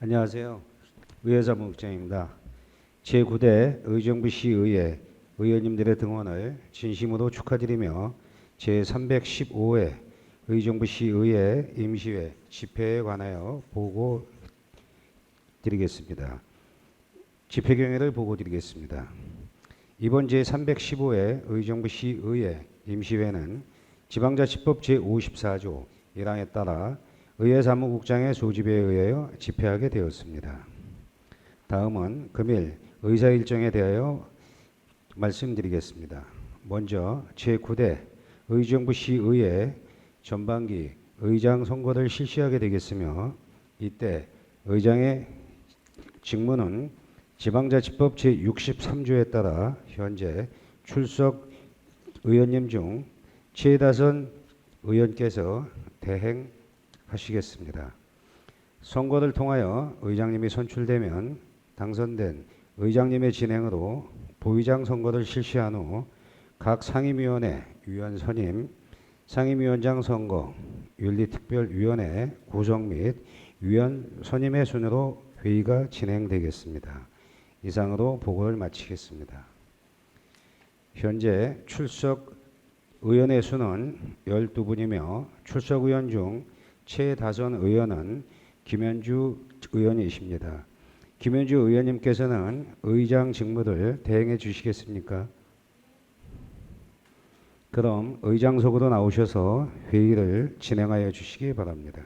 안녕하세요. 의회사무국장입니다. 제9대 의정부시의회 의원님들의 등원을 진심으로 축하드리며 제315회 의정부시의회 임시회 집회에 관하여 보고 드리겠습니다. 집회 경위를 보고 드리겠습니다. 이번 제315회 의정부시의회 임시회는 지방자치법 제54조 1항에 따라 의회 사무국장의 소집에 의하여 집회하게 되었습니다. 다음은 금일 의사 일정에 대하여 말씀드리겠습니다. 먼저 제9대 의정부 시의회 전반기 의장 선거를 실시하게 되겠으며 이때 의장의 직무는 지방자치법 제63조에 따라 현재 출석 의원님 중 최다선 의원께서 대행 하시겠습니다. 선거를 통하여 의장님이 선출되면 당선된 의장님의 진행으로 부의장 선거를 실시한 후 각 상임위원회 위원 선임, 상임위원장 선거, 윤리특별위원회 구성 및 위원 선임의 순으로 회의가 진행되겠습니다. 이상으로 보고를 마치겠습니다. 현재 출석 의원의 수는 12분이며 출석 의원 중 최다선 의원은 김현주 의원이십니다. 김현주 의원님께서는 의장 직무를 대행해 주시겠습니까? 그럼 의장석으로 나오셔서 회의를 진행하여 주시기 바랍니다.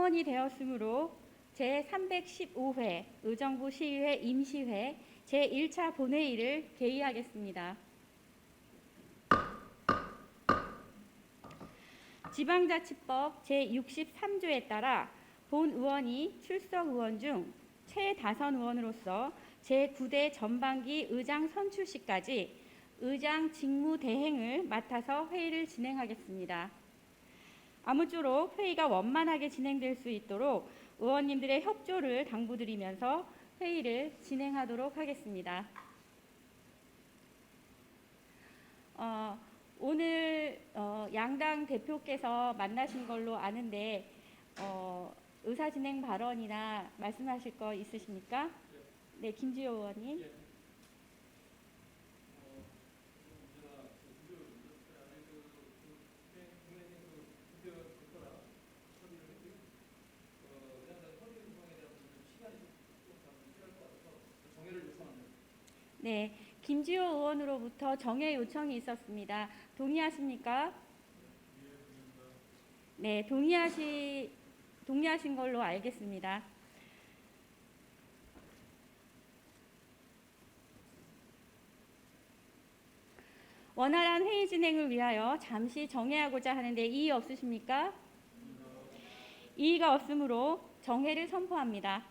성원이 되었으므로 제315회 의정부 시의회 임시회 제1차 본회의를 개의하겠습니다. 지방자치법 제63조에 따라 본 의원이 출석 의원 중 최다선 의원으로서 제9대 전반기 의장 선출 시까지 의장 직무 대행을 맡아서 회의를 진행하겠습니다. 아무쪼록 회의가 원만하게 진행될 수 있도록 의원님들의 협조를 당부드리면서 회의를 진행하도록 하겠습니다. 어, 오늘 어, 양당 대표께서 만나신 걸로 아는데 어, 의사 진행 발언이나 말씀하실 거 있으십니까? 네, 김지호 의원님. 네, 김지호 의원으로부터 정해 요청이 있었습니다. 동의하십니까? 네, 동의하시 동의하신 걸로 알겠습니다. 원활한 회의 진행을 위하여 잠시 정회하고자 하는데 이의 없으십니까? 이의가 없으므로 정회를 선포합니다.